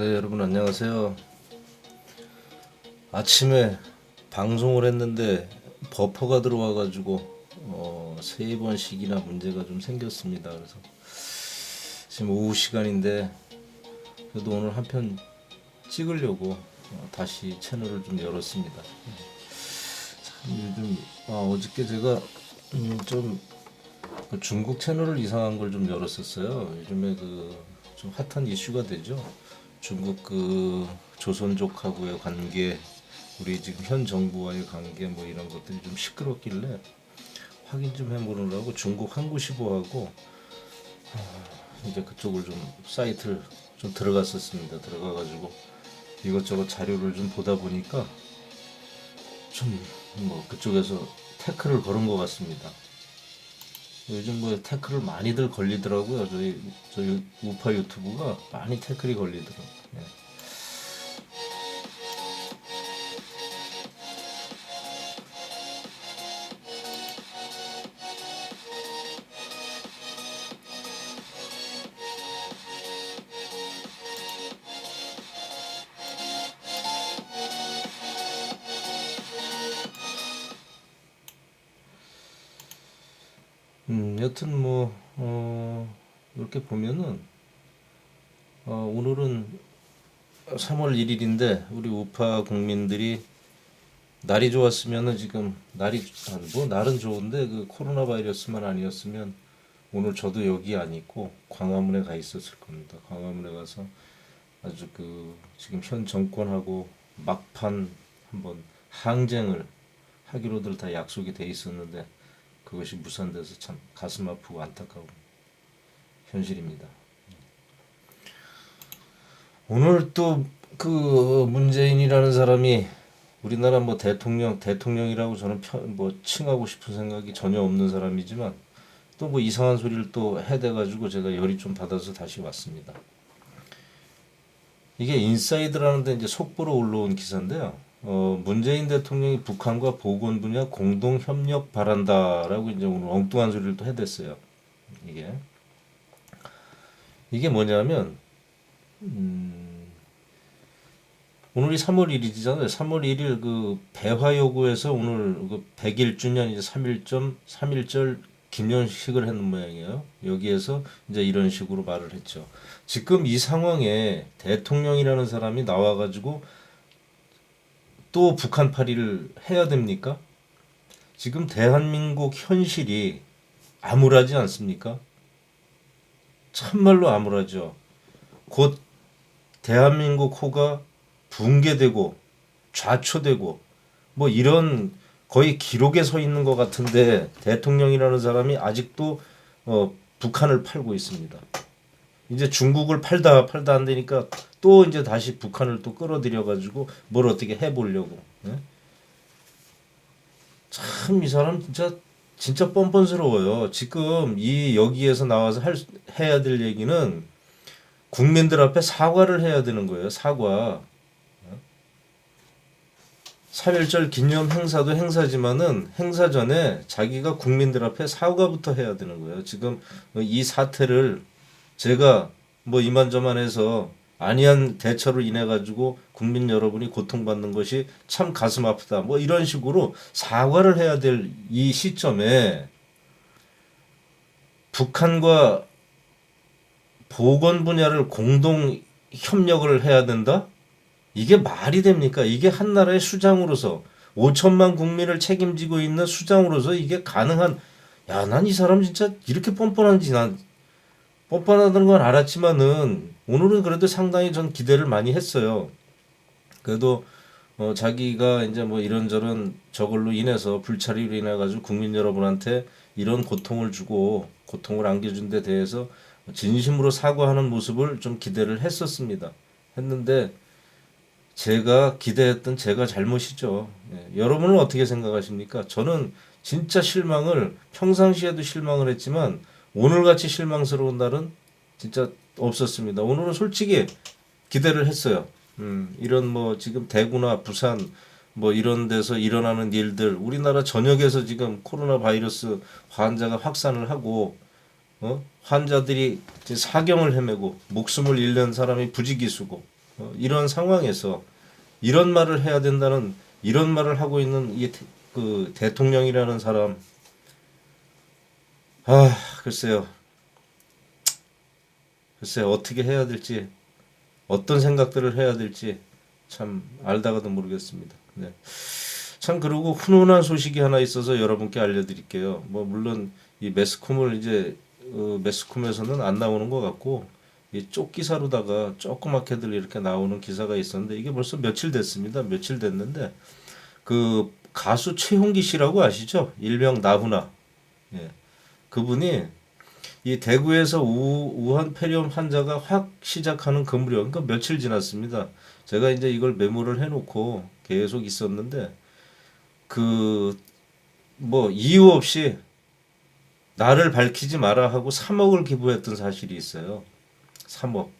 네, 여러분 안녕하세요. 아침에 방송을 했는데 버퍼가 들어와 가지고 어, 세 번씩이나 문제가 좀 생겼습니다. 그래서 지금 오후 시간인데 그래도 오늘 한 편 찍으려고 어, 다시 채널을 좀 열었습니다. 참 요즘 아, 어저께 제가 음, 좀그 중국 채널을 이상한 걸 좀 열었었어요. 요즘에 그 좀 핫한 이슈가 되죠. 중국 그 조선족하고의 관계, 우리 지금 현 정부와의 관계 뭐 이런 것들이 좀 시끄럽길래 확인 좀 해보느라고 중국 한국시보하고 아, 이제 그쪽을 좀 사이트를 좀 들어갔었습니다. 들어가가지고 이것저것 자료를 좀 보다 보니까 좀 뭐 그쪽에서 태클을 걸은 것 같습니다. 요즘 뭐 태클을 많이들 걸리더라고요. 저희 저희 우파 유튜브가 많이 태클이 걸리더라고요. 예. 3월 1일인데 우리 우파 국민들이 날이 좋았으면은 지금 날이 아, 뭐 날은 좋은데 그 코로나 바이러스만 아니었으면 오늘 저도 여기 안 있고 광화문에 가 있었을 겁니다. 광화문에 가서 아주 그 지금 현 정권하고 막판 한번 항쟁을 하기로들 다 약속이 돼 있었는데 그것이 무산돼서 참 가슴 아프고 안타까운 현실입니다. 오늘 또 그 문재인이라는 사람이 우리나라 뭐 대통령 대통령이라고 저는 편, 뭐 칭하고 싶은 생각이 전혀 없는 사람이지만 또 뭐 이상한 소리를 또 해대가지고 제가 열이 좀 받아서 다시 왔습니다. 이게 인사이드라는 데 이제 속보로 올라온 기사인데요. 어, 문재인 대통령이 북한과 보건 분야 공동 협력 바란다라고 이제 오늘 엉뚱한 소리를 또 해댔어요. 이게 이게 뭐냐면 음, 오늘이 3월 1일이잖아요. 3월 1일 그 배화 요구에서 오늘 그 100일 주년 이제 3일점 3일절 기념식을 했는 모양이에요. 여기에서 이제 이런 식으로 말을 했죠. 지금 이 상황에 대통령이라는 사람이 나와 가지고 또 북한 파리를 해야 됩니까? 지금 대한민국 현실이 암울하지 않습니까? 참말로 암울하죠. 곧 대한민국 호가 붕괴되고 좌초되고 뭐 이런 거의 기록에 서 있는 것 같은데 대통령이라는 사람이 아직도 어, 북한을 팔고 있습니다. 이제 중국을 팔다 팔다 안 되니까 또 이제 다시 북한을 또 끌어들여 가지고 뭘 어떻게 해보려고. 예? 참이 사람 진짜 진짜 뻔뻔스러워요. 지금 이 여기에서 나와서 할 해야 될 얘기는 국민들 앞에 사과를 해야 되는 거예요. 사과. 3.1절 기념 행사도 행사지만은 행사 전에 자기가 국민들 앞에 사과부터 해야 되는 거예요. 지금 이 사태를 제가 뭐 이만저만 해서 아니한 대처로 인해 가지고 국민 여러분이 고통받는 것이 참 가슴 아프다. 뭐 이런 식으로 사과를 해야 될 이 시점에 북한과 보건 분야를 공동 협력을 해야 된다? 이게 말이 됩니까? 이게 한 나라의 수장으로서 5천만 국민을 책임지고 있는 수장으로서 이게 가능한 야, 난 이 사람 진짜 이렇게 뻔뻔한지 난 뻔뻔하다는 건 알았지만은 오늘은 그래도 상당히 전 기대를 많이 했어요. 그래도 어, 자기가 이제 뭐 이런저런 저걸로 인해서 불찰이로 인해 가지고 국민 여러분한테 이런 고통을 주고 고통을 안겨준 데 대해서 진심으로 사과하는 모습을 좀 기대를 했었습니다. 했는데 제가 기대했던 제가 잘못이죠. 예, 여러분은 어떻게 생각하십니까? 저는 진짜 실망을 평상시에도 실망을 했지만 오늘같이 실망스러운 날은 진짜 없었습니다. 오늘은 솔직히 기대를 했어요. 음, 이런 뭐 지금 대구나 부산 뭐 이런 데서 일어나는 일들 우리나라 전역에서 지금 코로나 바이러스 환자가 확산을 하고 어? 환자들이 사경을 헤매고 목숨을 잃는 사람이 부지기수고 어, 이런 상황에서 이런 말을 해야 된다는 이런 말을 하고 있는 이 그 대통령이라는 사람 아 글쎄요 글쎄요 어떻게 해야 될지 어떤 생각들을 해야 될지 참 알다가도 모르겠습니다. 네. 참 그리고 훈훈한 소식이 하나 있어서 여러분께 알려드릴게요. 뭐 물론 이 매스컴을 이제 어, 매스컴에서는 안 나오는 것 같고 이 쪽 기사로다가 조그맣게들 이렇게 나오는 기사가 있었는데 이게 벌써 며칠 됐습니다. 며칠 됐는데 그 가수 최홍기 씨라고 아시죠? 일명 나훈아. 예. 그분이 이 대구에서 우, 우한 폐렴 환자가 확 시작하는 그 무렵, 그러니까 며칠 지났습니다. 제가 이제 이걸 메모를 해놓고 계속 있었는데 그 뭐 이유 없이 나를 밝히지 마라 하고 3억을 기부했던 사실이 있어요. 3억.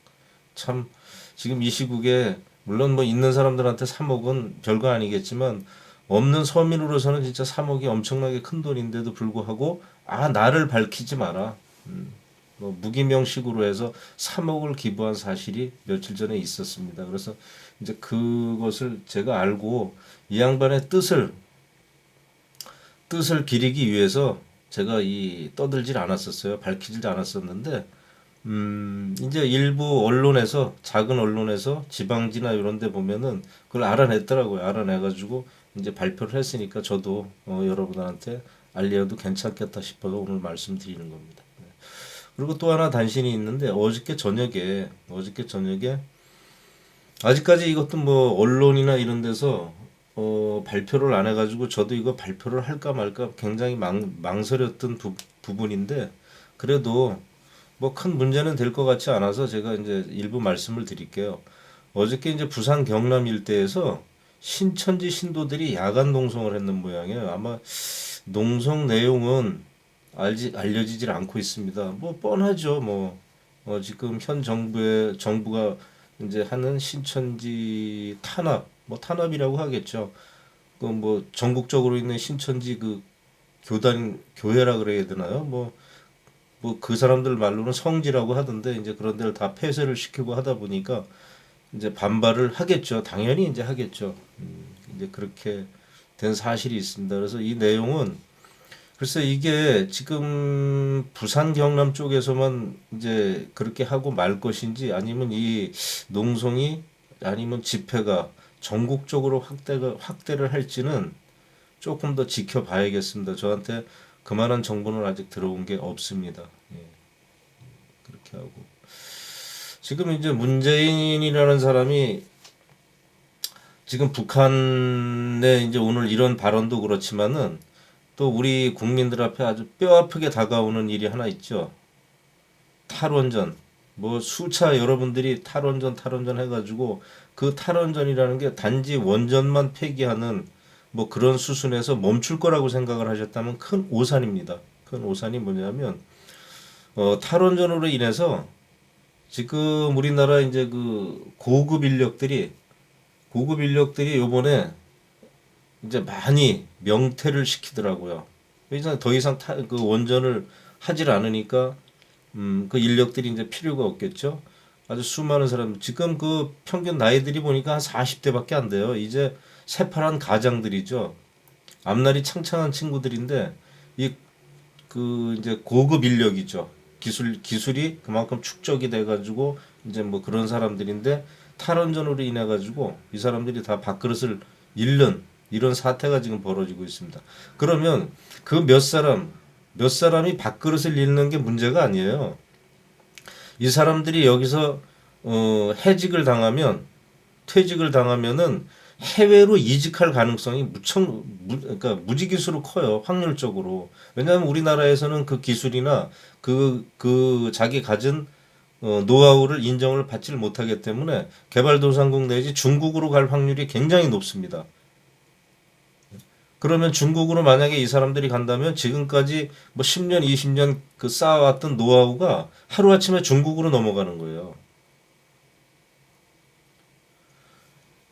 참 지금 이 시국에 물론 뭐 있는 사람들한테 3억은 별거 아니겠지만 없는 서민으로서는 진짜 3억이 엄청나게 큰 돈인데도 불구하고 아 나를 밝히지 마라. 음, 뭐 무기명식으로 해서 3억을 기부한 사실이 며칠 전에 있었습니다. 그래서 이제 그것을 제가 알고 이 양반의 뜻을 뜻을 기리기 위해서 제가 이 떠들질 않았었어요. 밝히질 않았었는데 음, 이제 일부 언론에서 작은 언론에서 지방지나 이런 데 보면은 그걸 알아냈더라고요. 알아내가지고 이제 발표를 했으니까 저도 어, 여러분한테 알려도 괜찮겠다 싶어서 오늘 말씀드리는 겁니다. 네. 그리고 또 하나 단신이 있는데 어저께 저녁에 어저께 저녁에 아직까지 이것도 뭐 언론이나 이런 데서 어, 발표를 안 해가지고 저도 이거 발표를 할까 말까 굉장히 망, 망설였던 부, 부분인데 그래도 뭐 큰 문제는 될 것 같지 않아서 제가 이제 일부 말씀을 드릴게요. 어저께 이제 부산 경남 일대에서 신천지 신도들이 야간 농성을 했는 모양이에요. 아마 농성 내용은 알지 알려지질 않고 있습니다. 뭐 뻔하죠. 뭐 어, 지금 현 정부의 정부가 이제 하는 신천지 탄압, 뭐 탄압이라고 하겠죠. 그 뭐 전국적으로 있는 신천지 그 교단 교회라 그래야 되나요? 뭐 뭐 그 사람들 말로는 성지라고 하던데 이제 그런 데를 다 폐쇄를 시키고 하다 보니까 이제 반발을 하겠죠. 당연히 이제 하겠죠. 음, 이제 그렇게 된 사실이 있습니다. 그래서 이 내용은 글쎄 이게 지금 부산 경남 쪽에서만 이제 그렇게 하고 말 것인지 아니면 이 농성이 아니면 집회가 전국적으로 확대가 확대를 할지는 조금 더 지켜봐야겠습니다. 저한테 그만한 정보는 아직 들어온 게 없습니다. 예. 그렇게 하고 지금 이제 문재인이라는 사람이 지금 북한의 이제 오늘 이런 발언도 그렇지만은 또 우리 국민들 앞에 아주 뼈 아프게 다가오는 일이 하나 있죠. 탈원전. 뭐 수차 여러분들이 탈원전 탈원전 해가지고 그 탈원전이라는 게 단지 원전만 폐기하는 뭐 그런 수순에서 멈출 거라고 생각을 하셨다면 큰 오산입니다. 큰 오산이 뭐냐면 어, 탈원전으로 인해서 지금 우리나라 이제 그 고급 인력들이 고급 인력들이 요번에 이제 많이 명퇴를 시키더라고요. 더 이상 타, 그 원전을 하질 않으니까 음, 그 인력들이 이제 필요가 없겠죠. 아주 수많은 사람 지금 그 평균 나이들이 보니까 한 40대밖에 안 돼요. 이제 새파란 가장들이죠. 앞날이 창창한 친구들인데 이 그 이제 고급 인력이죠. 기술 기술이 그만큼 축적이 돼 가지고 이제 뭐 그런 사람들인데 탈원전으로 인해 가지고 이 사람들이 다 밥그릇을 잃는 이런 사태가 지금 벌어지고 있습니다. 그러면 그 몇 사람 몇 사람이 밥그릇을 잃는 게 문제가 아니에요. 이 사람들이 여기서 어, 해직을 당하면 퇴직을 당하면은 해외로 이직할 가능성이 무척 무, 그러니까 무지기수로 커요 확률적으로 왜냐하면 우리나라에서는 그 기술이나 그그 자기 가진 어, 노하우를 인정을 받지를 못하기 때문에 개발도상국 내지 중국으로 갈 확률이 굉장히 높습니다. 그러면 중국으로 만약에 이 사람들이 간다면 지금까지 뭐 10년, 20년 그 쌓아왔던 노하우가 하루아침에 중국으로 넘어가는 거예요.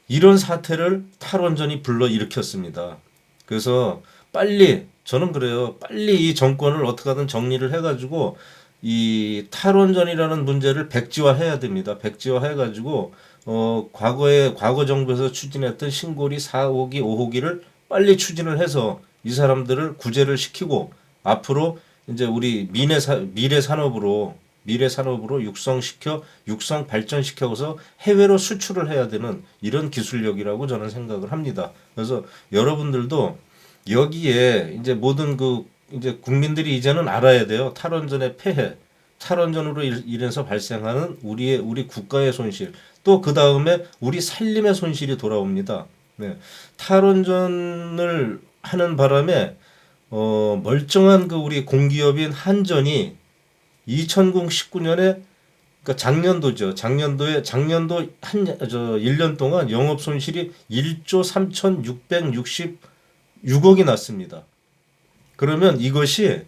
이런 사태를 탈원전이 불러 일으켰습니다. 그래서 빨리 저는 그래요. 빨리 이 정권을 어떻게든 정리를 해가지고 이 탈원전이라는 문제를 백지화해야 됩니다. 백지화해가지고 어 과거에 과거 정부에서 추진했던 신고리 4호기 5호기를 빨리 추진을 해서 이 사람들을 구제를 시키고 앞으로 이제 우리 미래 사, 미래 산업으로 미래 산업으로 육성시켜 육성 발전시켜서 해외로 수출을 해야 되는 이런 기술력이라고 저는 생각을 합니다. 그래서 여러분들도 여기에 이제 모든 그 이제 국민들이 이제는 알아야 돼요. 탈원전의 폐해, 탈원전으로 일- 인해서 발생하는 우리의 우리 국가의 손실, 또 그 다음에 우리 살림의 손실이 돌아옵니다. 네. 탈원전을 하는 바람에 어, 멀쩡한 그 우리 공기업인 한전이 2019년에 그러니까 작년도죠. 작년도에 작년도 한 저 1년 동안 영업 손실이 1조 3,666억이 났습니다. 그러면 이것이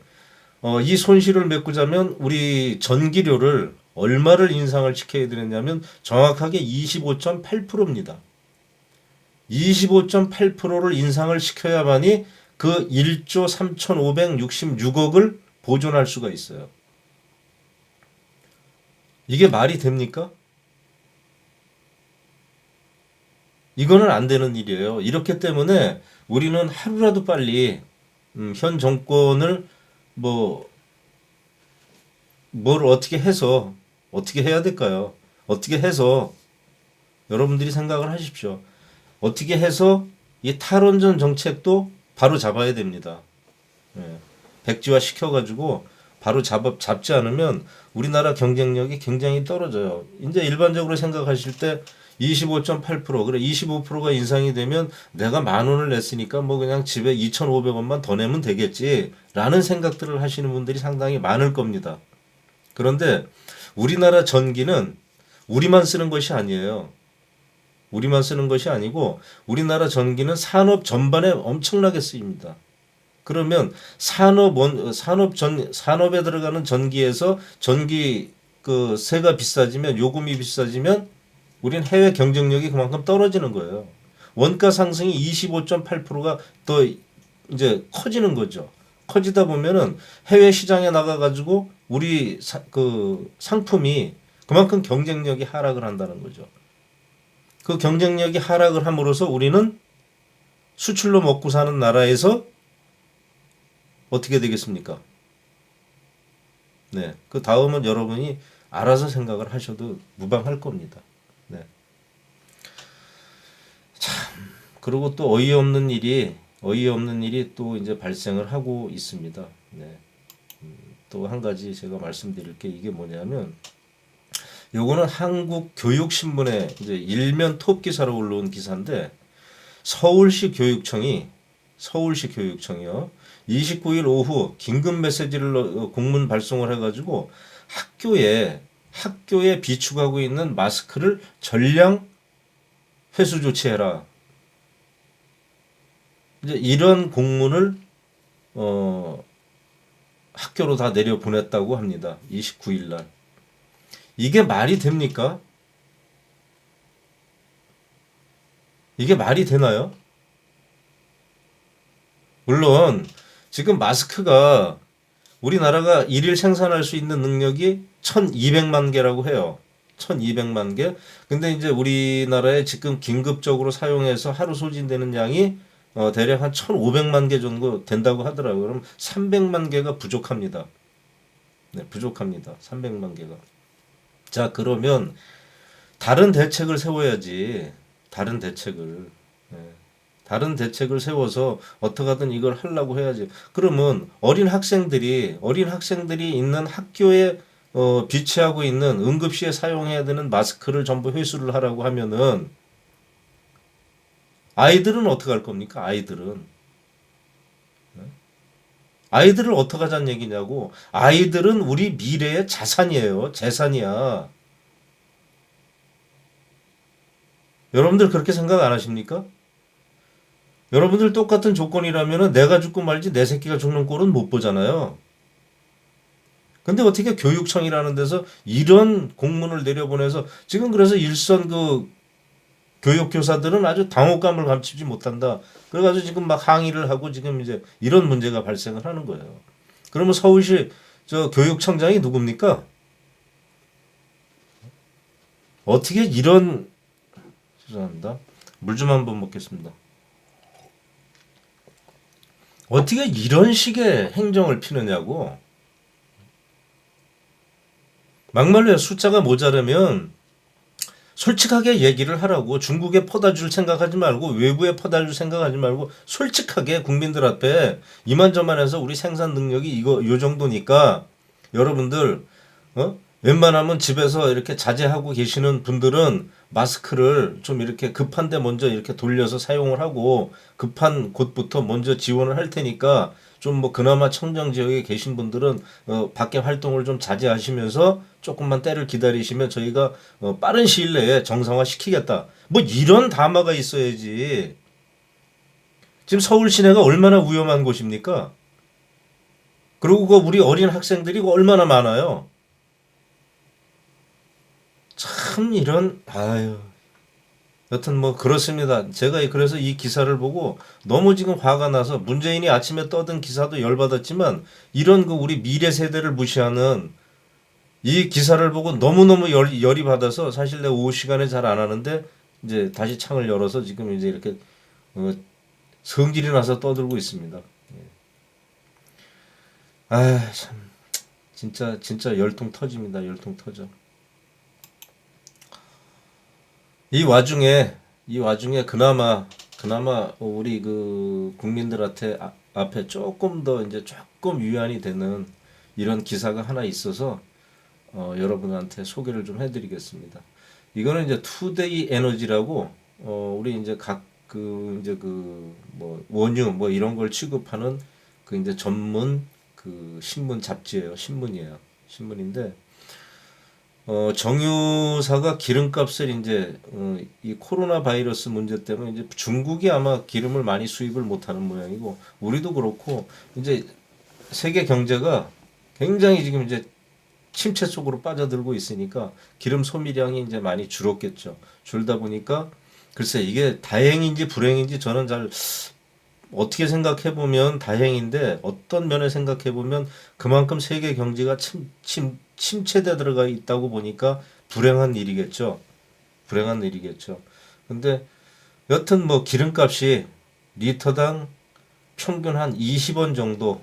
어, 이 손실을 메꾸자면 우리 전기료를 얼마를 인상을 시켜야 되느냐면 정확하게 25.8%입니다. 25.8%를 인상을 시켜야만이 그 1조 3,566억을 보존할 수가 있어요. 이게 말이 됩니까? 이거는 안 되는 일이에요. 이렇기 때문에 우리는 하루라도 빨리 음, 현 정권을 뭐, 뭘 어떻게 해서, 어떻게 해야 될까요? 어떻게 해서, 여러분들이 생각을 하십시오. 어떻게 해서 이 탈원전 정책도 바로 잡아야 됩니다. 예. 백지화 시켜가지고 바로 잡, 잡지 않으면 우리나라 경쟁력이 굉장히 떨어져요. 이제 일반적으로 생각하실 때 25.8% 그래 25%가 인상이 되면 내가 만 원을 냈으니까 뭐 그냥 집에 2,500원만 더 내면 되겠지라는 생각들을 하시는 분들이 상당히 많을 겁니다. 그런데 우리나라 전기는 우리만 쓰는 것이 아니에요. 우리만 쓰는 것이 아니고 우리나라 전기는 산업 전반에 엄청나게 쓰입니다. 그러면 산업 원 산업 전 산업에 들어가는 전기에서 전기 그 세가 비싸지면 요금이 비싸지면 우린 해외 경쟁력이 그만큼 떨어지는 거예요. 원가 상승이 25.8%가 더 이제 커지는 거죠. 커지다 보면은 해외 시장에 나가 가지고 우리 사, 그 상품이 그만큼 경쟁력이 하락을 한다는 거죠. 그 경쟁력이 하락을 함으로써 우리는 수출로 먹고 사는 나라에서 어떻게 되겠습니까? 네. 그 다음은 여러분이 알아서 생각을 하셔도 무방할 겁니다. 네. 참, 그리고 또 어이없는 일이, 어이없는 일이 또 이제 발생을 하고 있습니다. 네. 음, 또한 가지 제가 말씀드릴 게 이게 뭐냐면, 요거는 한국 교육신문에 이제 일면 톱 기사로 올라온 기사인데, 서울시 교육청이, 서울시 교육청이요. 29일 오후 긴급 메시지를 넣- 공문 발송을 해가지고 학교에 학교에 비축하고 있는 마스크를 전량 회수 조치해라. 이제 이런 공문을 어 학교로 다 내려 보냈다고 합니다. 29일 날. 이게 말이 됩니까? 이게 말이 되나요? 물론 지금 마스크가 우리나라가 일일 생산할 수 있는 능력이 1200만 개라고 해요. 1200만 개. 근데 이제 우리나라에 지금 긴급적으로 사용해서 하루 소진되는 양이 어, 대략 한 1500만 개 정도 된다고 하더라고요. 그럼 300만 개가 부족합니다. 네, 부족합니다. 300만 개가. 자, 그러면 다른 대책을 세워야지. 다른 대책을. 네. 다른 대책을 세워서 어떻게든 이걸 하려고 해야지. 그러면 어린 학생들이 어린 학생들이 있는 학교에 어, 비치하고 있는 응급시에 사용해야 되는 마스크를 전부 회수를 하라고 하면은 아이들은 어떻게 할 겁니까? 아이들은 네? 아이들을 어떻게 하자는 얘기냐고. 아이들은 우리 미래의 자산이에요. 재산이야. 여러분들 그렇게 생각 안 하십니까? 여러분들 똑같은 조건이라면 내가 죽고 말지 내 새끼가 죽는 꼴은 못 보잖아요. 근데 어떻게 교육청이라는 데서 이런 공문을 내려보내서 지금 그래서 일선 그 교육 교사들은 아주 당혹감을 감추지 못한다. 그래가지고 지금 막 항의를 하고 지금 이제 이런 문제가 발생을 하는 거예요. 그러면 서울시 저 교육청장이 누굽니까? 어떻게 이런 죄송합니다. 물 좀 한 번 먹겠습니다. 어떻게 이런 식의 행정을 피느냐고. 막말로 숫자가 모자라면 솔직하게 얘기를 하라고 중국에 퍼다 줄 생각하지 말고 외부에 퍼다 줄 생각하지 말고 솔직하게 국민들 앞에 이만저만해서 우리 생산 능력이 이거 요 정도니까 여러분들 어 웬만하면 집에서 이렇게 자제하고 계시는 분들은 마스크를 좀 이렇게 급한데 먼저 이렇게 돌려서 사용을 하고 급한 곳부터 먼저 지원을 할 테니까 좀 뭐 그나마 청정 지역에 계신 분들은 어 밖에 활동을 좀 자제하시면서 조금만 때를 기다리시면 저희가 어 빠른 시일 내에 정상화 시키겠다. 뭐 이런 담화가 있어야지. 지금 서울 시내가 얼마나 위험한 곳입니까? 그리고 그 우리 어린 학생들이 얼마나 많아요. 참 이런 아유 여튼 뭐 그렇습니다. 제가 그래서 이 기사를 보고 너무 지금 화가 나서 문재인이 아침에 떠든 기사도 열받았지만 이런 그 우리 미래 세대를 무시하는 이 기사를 보고 너무너무 열, 열이 받아서 사실 내가 오후 시간에 잘 안 하는데 이제 다시 창을 열어서 지금 이제 이렇게 어, 성질이 나서 떠들고 있습니다. 예. 아, 참 진짜 진짜 열통 터집니다. 열통 터져. 이 와중에 이 와중에 그나마 그나마 우리 그 국민들한테 아, 앞에 조금 더 이제 조금 위안이 되는 이런 기사가 하나 있어서 어, 여러분한테 소개를 좀 해드리겠습니다. 이거는 이제 투데이 에너지라고 어, 우리 이제 각 그 이제 그 뭐 원유 뭐 이런 걸 취급하는 그 이제 전문 그 신문 잡지예요. 신문이에요. 신문인데 어, 정유사가 기름값을 이제 어, 이 코로나 바이러스 문제 때문에 이제 중국이 아마 기름을 많이 수입을 못하는 모양이고 우리도 그렇고 이제 세계 경제가 굉장히 지금 이제 침체 속으로 빠져들고 있으니까 기름 소비량이 이제 많이 줄었겠죠. 줄다 보니까 글쎄 이게 다행인지 불행인지 저는 잘 어떻게 생각해 보면 다행인데 어떤 면에 생각해 보면 그만큼 세계 경제가 침, 침, 침체돼 들어가 있다고 보니까 불행한 일이겠죠. 불행한 일이겠죠. 근데 여튼 뭐 기름값이 리터당 평균 한 20원 정도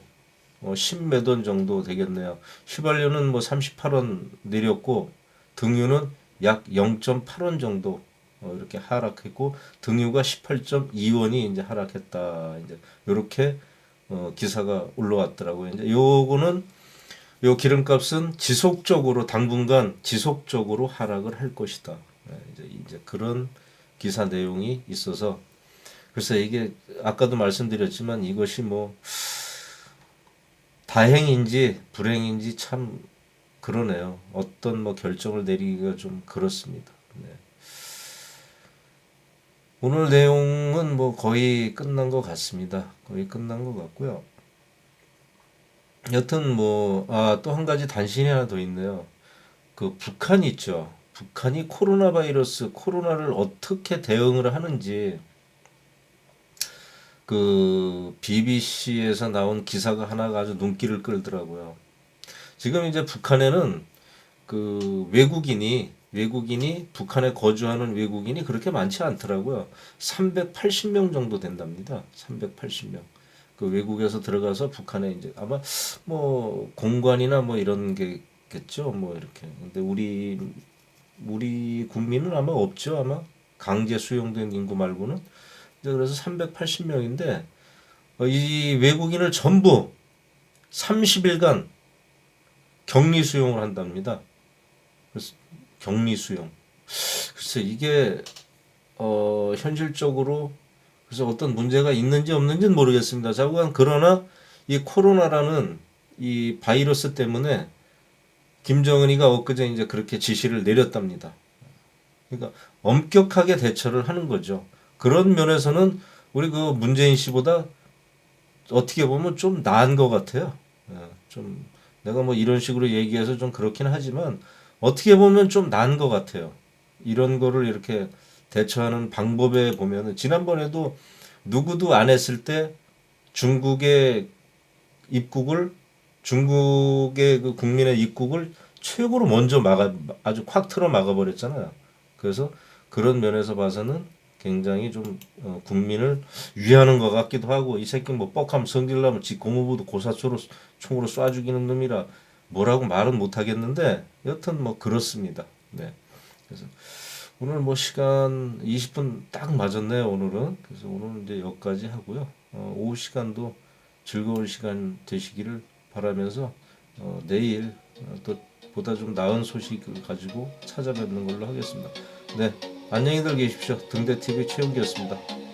어, 10몇 원 정도 되겠네요. 휘발유는 뭐 38원 내렸고 등유는 약 0.8원 정도 어, 이렇게 하락했고 등유가 18.2원이 이제 하락했다. 이제 이렇게 어, 기사가 올라왔더라고요. 이제 요거는 요 기름값은 지속적으로 당분간 지속적으로 하락을 할 것이다. 네, 이제 이제 그런 기사 내용이 있어서 그래서 이게 아까도 말씀드렸지만 이것이 뭐 다행인지 불행인지 참 그러네요. 어떤 뭐 결정을 내리기가 좀 그렇습니다. 네. 오늘 내용은 뭐 거의 끝난 것 같습니다. 거의 끝난 것 같고요. 여튼 뭐, 아, 또 한 가지 단신이 하나 더 있네요. 그 북한 있죠. 북한이 코로나 바이러스, 코로나를 어떻게 대응을 하는지 그 BBC에서 나온 기사가 하나가 아주 눈길을 끌더라고요. 지금 이제 북한에는 그 외국인이 외국인이 북한에 거주하는 외국인이 그렇게 많지 않더라고요. 380명 정도 된답니다. 380명. 그 외국에서 들어가서 북한에 이제 아마 뭐 공관이나 뭐 이런 게겠죠. 뭐 이렇게. 근데 우리 우리 국민은 아마 없죠. 아마 강제 수용된 인구 말고는. 이제 그래서 380명인데 어, 이 외국인을 전부 30일간 격리 수용을 한답니다. 그래서 격리 수용. 글쎄 이게 어 현실적으로 그래서 어떤 문제가 있는지 없는지는 모르겠습니다. 자꾸간 그러나 이 코로나라는 이 바이러스 때문에 김정은이가 엊그제 이제 그렇게 지시를 내렸답니다. 그러니까 엄격하게 대처를 하는 거죠. 그런 면에서는 우리 그 문재인 씨보다 어떻게 보면 좀 나은 것 같아요. 예, 좀 내가 뭐 이런 식으로 얘기해서 좀 그렇긴 하지만 어떻게 보면 좀 나은 것 같아요. 이런 거를 이렇게 대처하는 방법에 보면은 지난번에도 누구도 안 했을 때 중국의 입국을 중국의 그 국민의 입국을 최고로 먼저 막아 아주 콱 틀어 막아 버렸잖아요. 그래서 그런 면에서 봐서는 굉장히 좀 어, 국민을 위하는 것 같기도 하고 이 새끼 뭐 뻑하면 성질나면 지 고무부도 고사초로 총으로 쏴 죽이는 놈이라 뭐라고 말은 못 하겠는데 여튼 뭐 그렇습니다. 네. 그래서 오늘 뭐 시간 20분 딱 맞았네요 오늘은. 그래서 오늘 이제 여기까지 하고요. 어, 오후 시간도 즐거운 시간 되시기를 바라면서 어, 내일 어, 또 보다 좀 나은 소식을 가지고 찾아뵙는 걸로 하겠습니다. 네 안녕히들 계십시오. 등대 TV 최은기였습니다.